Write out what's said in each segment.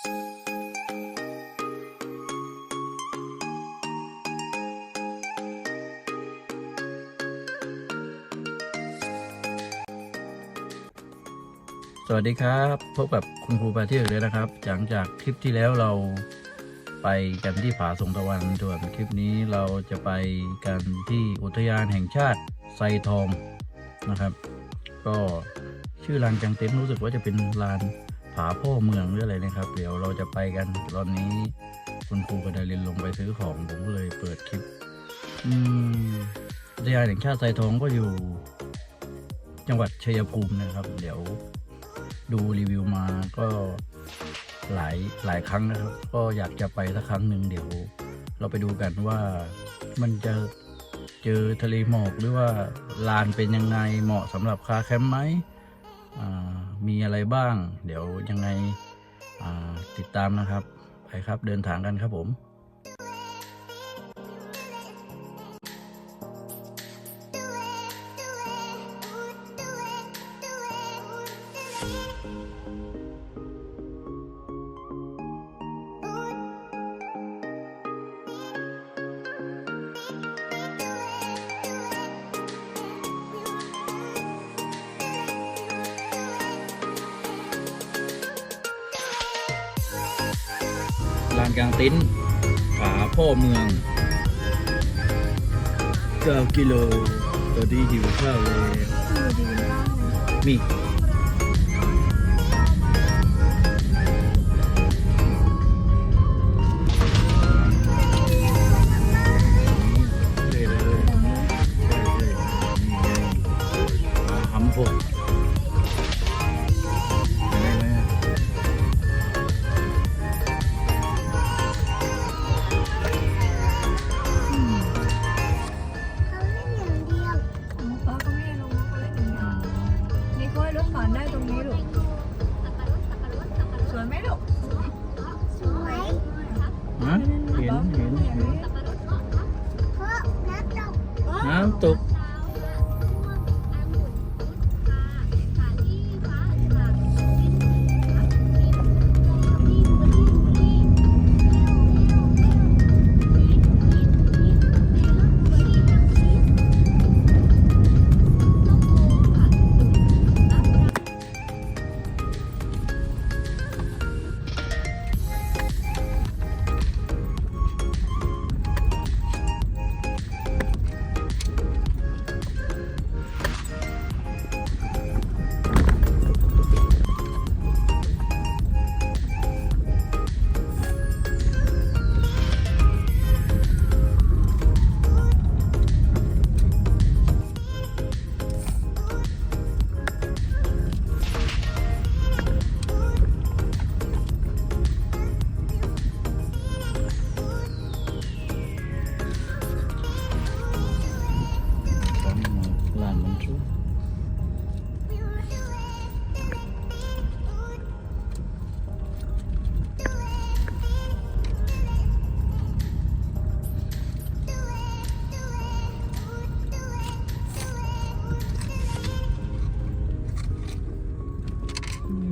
สวัสดีครับพบกับคุณครูปาเที่ยวเลยนะครับ หลังจากคลิปที่แล้วเราไปกันที่ผาสงตะวันส่วนคลิปนี้เราจะไปกันที่อุทยานแห่งชาติไซทองนะครับ ก็ชื่อลานกลางเต็นท์รู้สึกว่าจะเป็นลาน ผาพ่อเมืองหรืออะไรนะครับ เดี๋ยวเราจะไปกันตอนนี้ คุณครูกับดารินลงไปซื้อของผมก็เลยเปิดคลิป อืมอุทยานแห่งชาติไซทองก็อยู่ จังหวัดชัยภูมินะครับ เดี๋ยวดูรีวิวมาก็หลายหลายครั้งนะครับ ก็อยากจะไปสักครั้งหนึ่งเดี๋ยว เราไปดูกันว่ามันจะเจอทะเลหมอกหรือว่าลานเป็นยังไงเหมาะสำหรับคาแคมป์ไหม มีอะไรบ้าง เดี๋ยวยังไงติดตามนะครับ ไปครับเดินทางกันครับผม ลานกลางเต็นท์ผาพ่อเมือง9กิโลตอนนี้หิวข้าวเลยมี นี่ก็ให้รถผ่านได้ตรงนี้ลูก สวยไหมลูก สวยฮะเห็นเห็นเห็นเพราะนักตกน้ำตก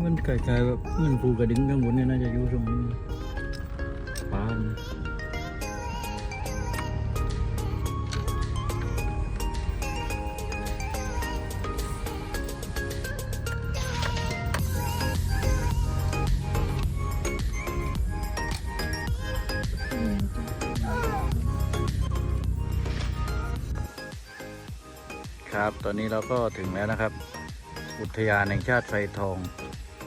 มันไกลๆแบบมือนภูกระดึงข้างบนเนี่ยน่าจะอยู่ตรงนี้ปานครับ ตอนนี้เราก็ถึงแล้วนะครับ อุทยานแห่งชาติไซทอง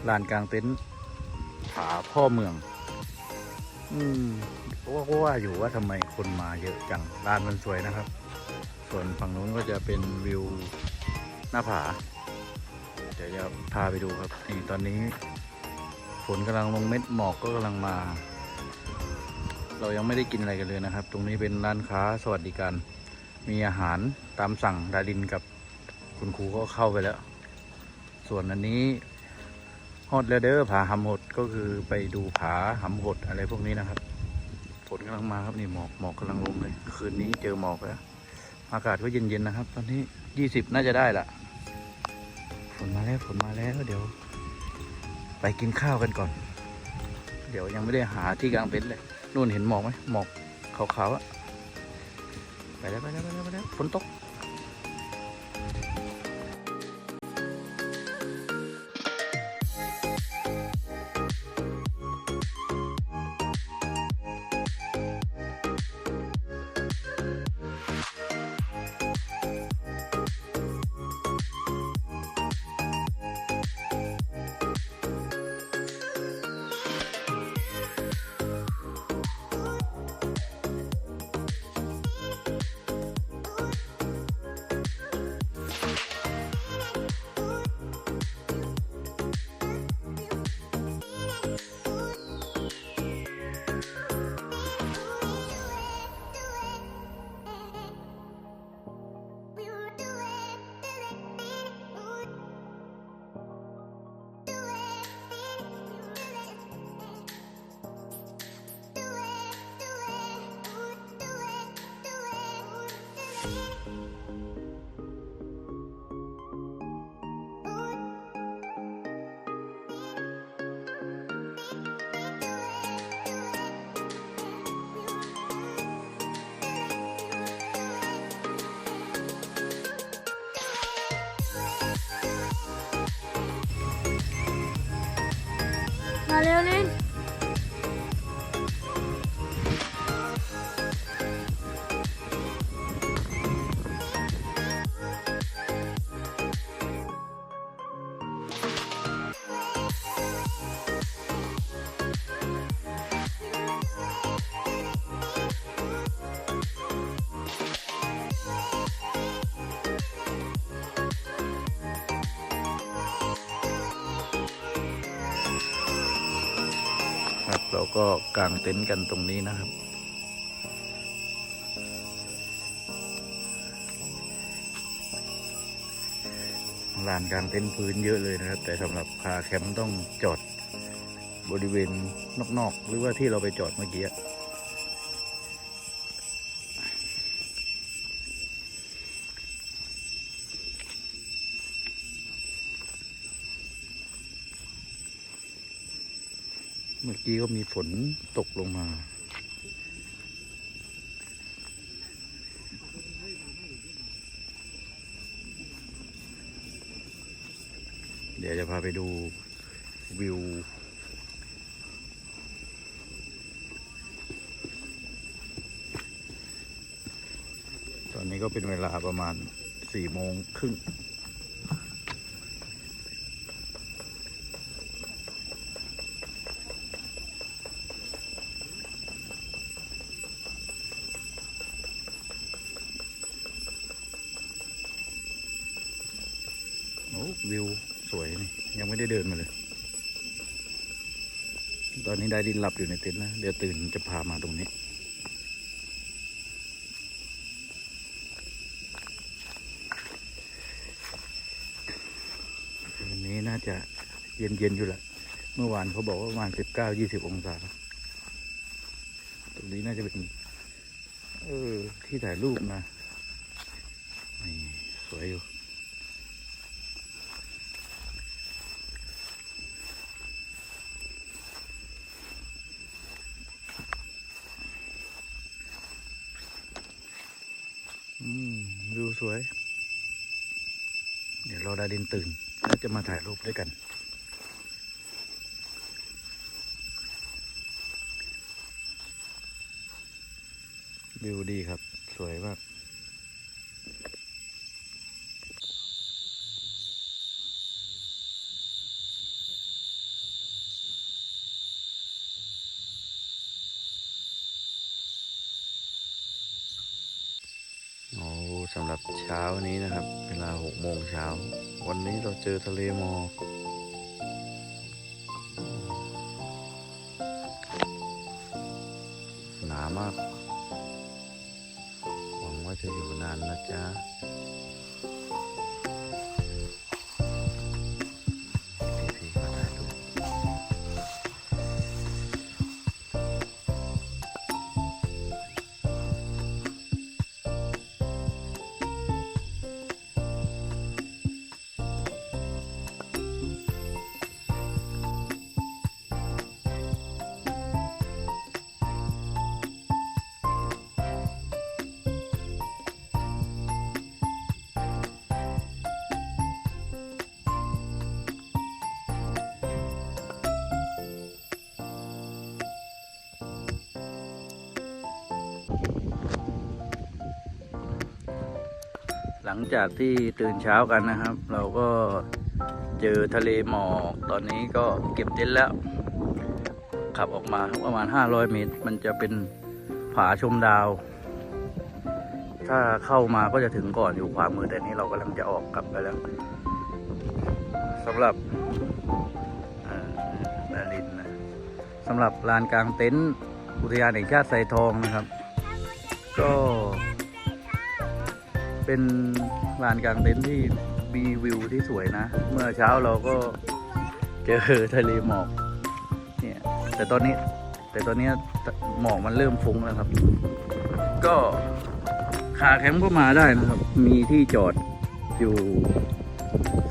ลานกลางเต็นท์ผาพ่อเมือง อืมว่าก็ว่าอยู่ว่าทำไมคนมาเยอะจังลานมันสวยนะครับ ส่วนฝั่งนู้นก็จะเป็นวิวหน้าผา เดี๋ยวจะพาไปดูครับนี่ตอนนี้ฝนกำลังลงเม็ดหมอกก็กำลังมา เรายังไม่ได้กินอะไรกันเลยนะครับ ตรงนี้เป็นร้านค้าสวัสดิการมีอาหารตามสั่งดารินกับคุณครูก็เข้าไปแล้ว ส่วนอันนี้ ฮอดแล้วเด้อผาหำหดก็คือไปดูผาหำหดอะไรพวกนี้นะครับฝนกำลังมาครับนี่หมอกหมอกกำลังลงเลย คืนนี้เจอหมอกแล้วอากาศก็เย็นๆนะครับ ตอนนี้ยี่สิบน่าจะได้ละฝนมาแล้วฝนมาแล้วเดี๋ยว ไปกินข้าวกันก่อน เดี๋ยวยังไม่ได้หาที่กลางเต็นท์เลยนู่นเห็นหมอกไหมหมอกขาวๆอะไปแล้วไปแล้วไปแล้วไปแล้วฝนตก มา เร็วลินครับ เราก็กางเต็นท์กันตรงนี้นะครับ ลานกลางเต็นท์พื้นเยอะเลยนะครับ แต่สำหรับคาแคมป์ต้องจอดบริเวณนอกๆ หรือว่าที่เราไปจอดเมื่อกี้ เมื่อกี้ก็มีฝนตกลงมา เดี๋ยวจะพาไปดูวิวตอนนี้ก็เป็นเวลาประมาณสี่โมงครึ่ง วิวสวยนี่ยังไม่ได้เดินมาเลย ตอนนี้ได้ดินหลับอยู่ในเต็นท์นะเดี๋ยวตื่นจะพามาตรงนี้วันนี้น่าจะเย็นๆอยู่แหละ เมื่อวานเขาบอกว่าประมาณสิบเก้ายี่สิบองศา ตรงนี้น่าจะเป็นเออที่ถ่ายรูปนะนี่สวยอยู่ อืมวิวสวย เดี๋ยวเราดาดินตื่น แล้วจะมาถ่ายรูปด้วยกัน วิวดีครับ สวยมาก โอ้ สำหรับเช้านี้นะครับ เวลาหกโมงเช้า วันนี้เราเจอทะเลหมอกหนามาก หวังว่าจะอยู่นานนะจ๊ะ หลังจากที่ตื่นเช้ากันนะครับ เราก็เจอทะเลหมอกตอนนี้ก็เก็บเต็นท์แล้ว ขับออกมาประมาณ 500 เมตร มันจะเป็นผาชมดาว ถ้าเข้ามาก็จะถึงก่อนอยู่ขวามือแต่นี้เรากำลังจะออกกลับไปแล้วสำหรับเอ่อดารินนะสำหรับลานกลางเต็นท์อุทยานแห่งชาติไซทองนะครับ ก็ เป็นลานกลางเต็นท์ที่มีวิวที่สวยนะ เมื่อเช้าเราก็เจอทะเลหมอกเนี่ยแต่ตอนนี้แต่ตอนนี้หมอกมันเริ่มฟุ้งแล้วครับ ก็คาแคมป์ก็มาได้นะครับ มีที่จอดอยู่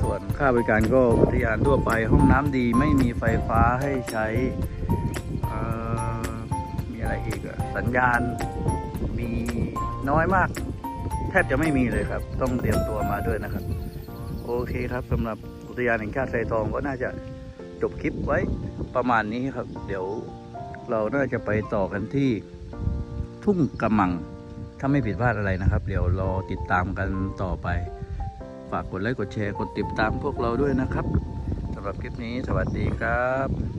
ส่วนค่าบริการก็อุทยานทั่วไปห้องน้ำดีไม่มีไฟฟ้าให้ใช้มีอะไรอีกอะสัญญาณมีน้อยมาก แทบจะไม่มีเลยครับ ต้องเตรียมตัวมาด้วยนะครับ โอเคครับสำหรับอุทยานแห่งชาติไซทองก็น่าจะจบคลิปไว้ประมาณนี้ครับ เดี๋ยวเราน่าจะไปต่อกันที่ทุ่งกำมัง ถ้าไม่ผิดพลาดอะไรนะครับ เดี๋ยวรอติดตามกันต่อไป ฝากกดไลค์กดแชร์กดติดตามพวกเราด้วยนะครับสำหรับคลิปนี้สวัสดีครับ